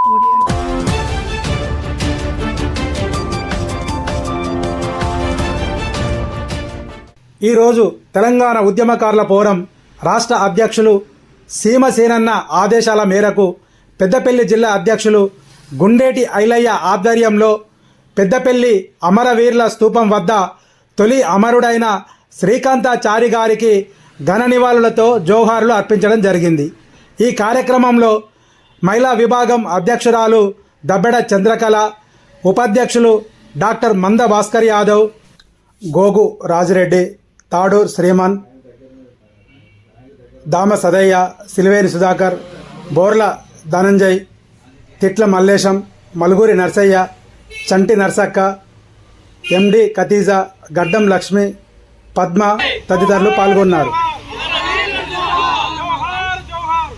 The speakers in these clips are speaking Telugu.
ఈరోజు తెలంగాణ ఉద్యమకారుల పోరం రాష్ట్ర అధ్యక్షులు సీమసేనన్న ఆదేశాల మేరకు పెద్దపల్లి జిల్లా అధ్యక్షులు గుండేటి ఐలయ్య ఆధ్వర్యంలో పెద్దపల్లి అమరవీరుల స్థూపం వద్ద తొలి అమరుడైన శ్రీకాంతాచారి గారికి ఘన నివాళులతో జోహార్లు అర్పించడం జరిగింది. ఈ కార్యక్రమంలో మహిళా విభాగం అధ్యక్షురాలు దబ్బెడ చంద్రకళ ఉపాధ్యక్షులు డాక్టర్ మంద భాస్కర్ యాదవ్ గోగు రాజిరెడ్డి తాడూర్ శ్రీమన్ దామ సదయ్య సిలివేరి సుధాకర్ బోర్ల ధనంజయ్ తిట్ల మల్లేశం మలుగురి నర్సయ్య చంటి నర్సక్క ఎండి ఖతీజా గడ్డం లక్ష్మి పద్మ తదితరులు పాల్గొన్నారు జోహార్ జోహార్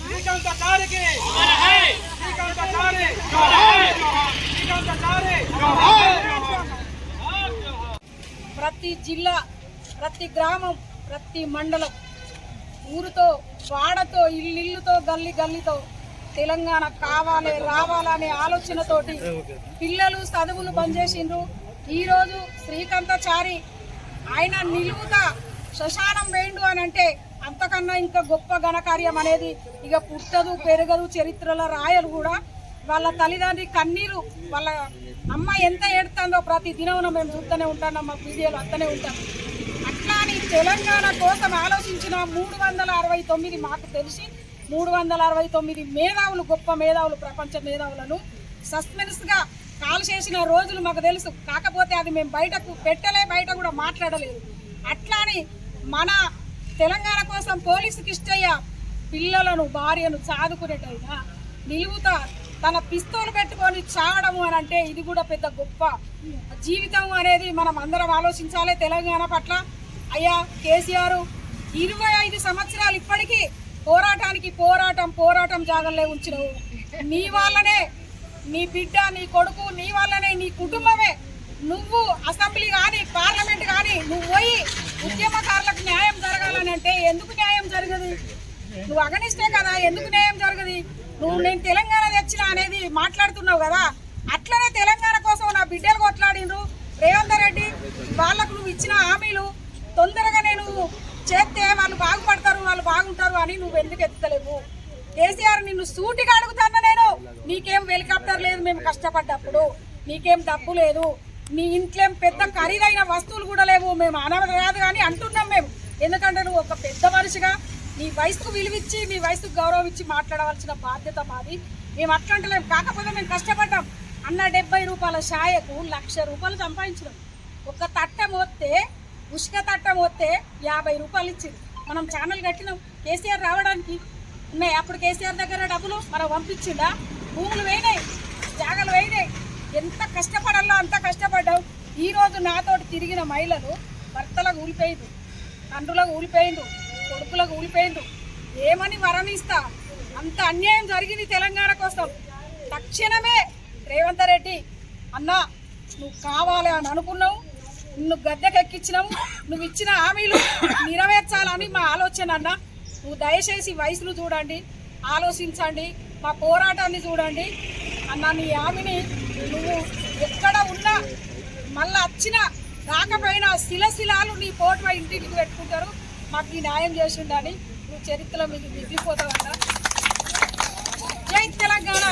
శ్రీకాంతాచారికి శ్రీకాంతాచారి శ్రీకాంతాచారి ప్రతి జిల్లా ప్రతి గ్రామం ప్రతి మండలం ఊరితో వాడతో ఇల్లిల్లుతో గల్లి గల్లితో తెలంగాణ కావాలి రావాలనే ఆలోచనతోటి పిల్లలు చదువులు బంద్ చేసిండ్రు. ఈరోజు శ్రీకాంతచారి ఆయన నిలువుగా శశానం వేయండు అని అంటే అంతకన్నా ఇంకా గొప్ప ఘనకార్యం అనేది ఇక పుట్టదు పెరగదు చరిత్రలో రాయలు కూడా. వాళ్ళ తల్లిదండ్రి కన్నీరు వాళ్ళ అమ్మ ఎంత ఏడుతుందో ప్రతి దినమున మేము చూస్తూనే ఉంటాం మా వీడియోలు వస్తూనే ఉంటాం. అట్లా అని తెలంగాణ కోసం ఆలోచించిన మూడు వందల అరవై తొమ్మిది మాకు తెలిసి మూడు వందల అరవై తొమ్మిది మేధావులు గొప్ప మేధావులు ప్రపంచ మేధావులను సస్పెన్స్గా కాల్ చేసిన రోజులు మాకు తెలుసు. కాకపోతే అది మేము బయటకు పెట్టలే బయట కూడా మాట్లాడలేదు. అట్లాని మన తెలంగాణ కోసం పోలీసు కిష్టయ్య పిల్లలను భార్యను చాదుకునేటైనా నిలువుతా తన పిస్తూలు పెట్టుకొని చావడము అని అంటే ఇది కూడా పెద్ద గొప్ప జీవితం అనేది మనం అందరం ఆలోచించాలి తెలంగాణ పట్ల. అయ్యా కేసీఆర్ ఇరవై ఐదు సంవత్సరాలు ఇప్పటికీ పోరాటానికి పోరాటం పోరాటం జాగలే ఉంచినవు. నీ వాళ్ళనే నీ బిడ్డ నీ కొడుకు నీ వాళ్ళనే నీ కుటుంబమే. నువ్వు అసెంబ్లీ కానీ పార్లమెంట్ కానీ నువ్వు పోయి ఉద్యమకారులకు న్యాయం జరగాలని అంటే ఎందుకు న్యాయం జరగదు? నువ్వు అగనిస్తే కదా ఎందుకు న్యాయం జరగదు? నువ్వు నేను తెలంగాణ తెచ్చిన అనేది మాట్లాడుతున్నావు కదా అట్లనే తెలంగాణ కోసం నా బిడ్డలు కొట్లాడిండ్రు. రేవంత్ రెడ్డి వాళ్ళకు నువ్వు ఇచ్చిన హామీలు తొందరగా నేను చేస్తే వాళ్ళు బాగుపడతారు వాళ్ళు బాగుంటారు అని నువ్వు ఎందుకు ఎత్తలేవు? కేసీఆర్ నిన్ను సూటిగా అడుగుతాను నేను? నీకేం హెలికాప్టర్ లేదు మేము కష్టపడ్డప్పుడు. నీకేం డబ్బు లేదు. నీ ఇంట్లో పెద్ద ఖరీదైన వస్తువులు కూడా లేవు మేము అనవద కాదు కానీ అంటున్నాం మేము. ఎందుకంటే నువ్వు ఒక పెద్ద మనిషిగా నీ వయసుకు విలువిచ్చి నీ వయసుకు గౌరవం ఇచ్చి మాట్లాడవలసిన బాధ్యత మాది. మేము అట్లంటలేము కాకపోతే మేము కష్టపడ్డాం. అన్న డెబ్బై రూపాయల షాయకు లక్ష రూపాయలు సంపాదించినాం. ఒక తట్టం వస్తే ఉష్క తట్టం వస్తే యాభై రూపాయలు ఇచ్చింది. మనం ఛానల్ కట్టినాం. కేసీఆర్ రావడానికి ఉన్నాయి అప్పుడు కేసీఆర్ దగ్గర డబ్బులు మనం పంపించిందా భూములు వేయినాయి జాగలు వేయినాయి. ఎంత కష్టపడాలో అంత కష్టపడ్డావు ఈ రోజు నాతోటి తిరిగిన మహిళలు భర్తలకు ఊలిపోయింది తండ్రులకు ఊలిపోయిండు కొడుకులకు ఊడిపోయిండు ఏమని వరణిస్తా అంత అన్యాయం జరిగింది తెలంగాణ కోసం. తక్షణమే రేవంత్ రెడ్డి అన్నా నువ్వు కావాలి అని అనుకున్నావు నిన్ను గద్దెకెక్కించినావు నువ్వు ఇచ్చిన హామీలు నెరవేర్చాలని మా ఆలోచన అన్న. నువ్వు దయచేసి వయసును చూడండి ఆలోచించండి మా పోరాటాన్ని చూడండి. అన్న నీ హామీని నువ్వు ఎక్కడ ఉన్నా మళ్ళా వచ్చిన రాకపోయినా శిలశిలాలు నీ పోటు ఇంటికి పెట్టుకుంటారు. మాకు ఈ న్యాయం చేసిండని నువ్వు చరిత్రలో మీకు మిగిలిపోతావన్న జై తెలంగాణ!